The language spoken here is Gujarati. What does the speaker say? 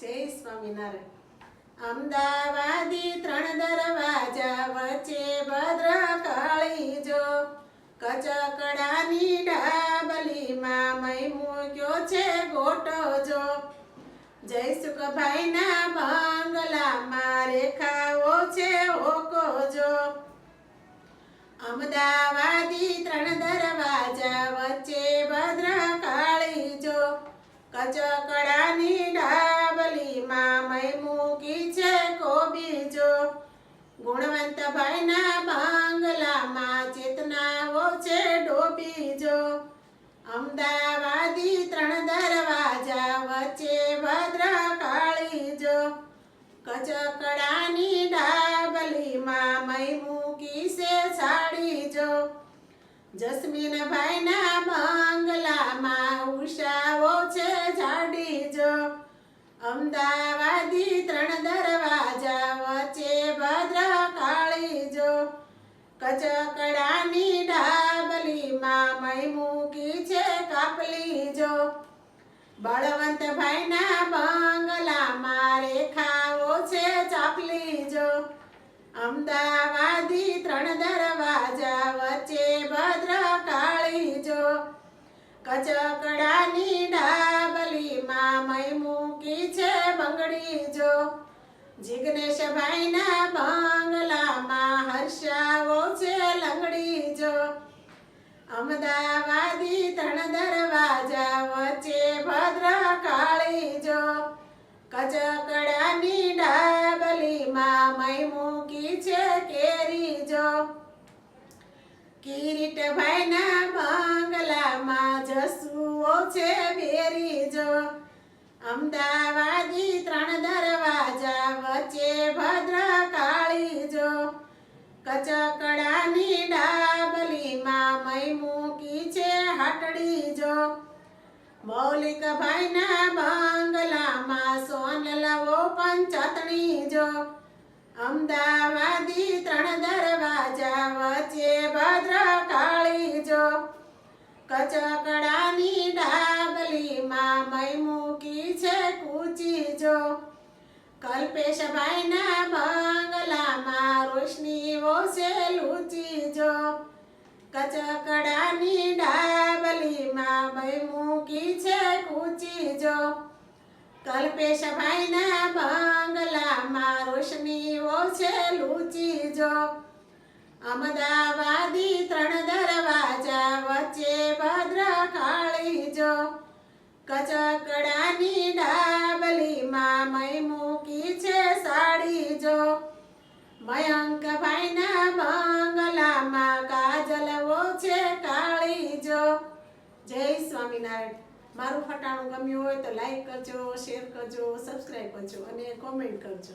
જય સ્વામિનારાયણ. અમદાવાદી ત્રણ દરવાજા વચ્ચે ભદ્રકાળી જો કચકડાની ડાબલીમાં મય મૂક્યો છે ગોટો જો. જય સુખભાઈના બંગલામાં રેખાઓ છે ઓકો જો. અમદાવાદી ત્રણ દરવાજા વચ્ચે ભદ્રકાળી જો કચકડાની મય મૂકી છે કોબી જો ગુણવંત ભાઈના બંગલામાં ચેતનાઓ છે ડોબી જો અમદાવાદી ત્રણ દરવાજા વચ્ચે ભદ્રકાળી જો કચકડાની ડાબલીમાં મય મૂકી છે સાડી જો જસ્મીનભાઈના બંગલામાં ઉષાઓ છે જાડીજો. અમદાવાદી કચકડાની ડાબલીમાં મય મૂકી છે કાપલી જો. બળવંતભાઈના બંગલામાં રેખાઓ છે ચાપલી જો. અમદાવાદી ત્રણ દરવાજા વચ્ચે ભદ્રકાળી જો. કચકડાની ડાબલીમાં મય મૂકી છે બંગડી જો. જિગ્નેશભાઈના બંગલામાં અમદાવાદી ત્રણ દરવાજા વચ્ચે ભદ્ર કાળી જો. કચકડાની ડાબલીમાં મય મૂકી છે કેરી જો. કિરીટભાઈના બંગલામાં જસુઓ છે બેરી જો. અમદાવાદી ત્રણ દરવાજા વચ્ચે ભદ્ર કાળી જો. કચકડાની હાટડી જો મૌલિકભાઈના બંગલામાં સોનલવો પંચતણી જો. અમદાવાદી ત્રણ દરવાજા વચ્ચે ભદ્રકાળી જો. કચકડાની ડાબલીમાં મય મૂકી છે કૂચી જો. કલ્પેશભાઈના બંગલામાં રોશનીઓ છે લૂચી જો. કચકડાની ડાબલીમાં ભય મૂકી છે કૂચી જો કલ્પેશભાઈના બંગલામાં રોશનીઓ છે લૂચી જો અમદાવાદી ત્રણ દરવાજા વચ્ચે ભદ્ર કાળી જો કચકડાની ડાબલીમાં મય મૂકી છે સાડી જો મયંકભાઈના છે કાળી જો. જય સ્વામિનારાયણ. મારું ફટાણું ગમ્યું હોય તો લાઈક કરજો શેર કરજો સબસ્ક્રાઈબ કરજો અને કોમેન્ટ કરજો.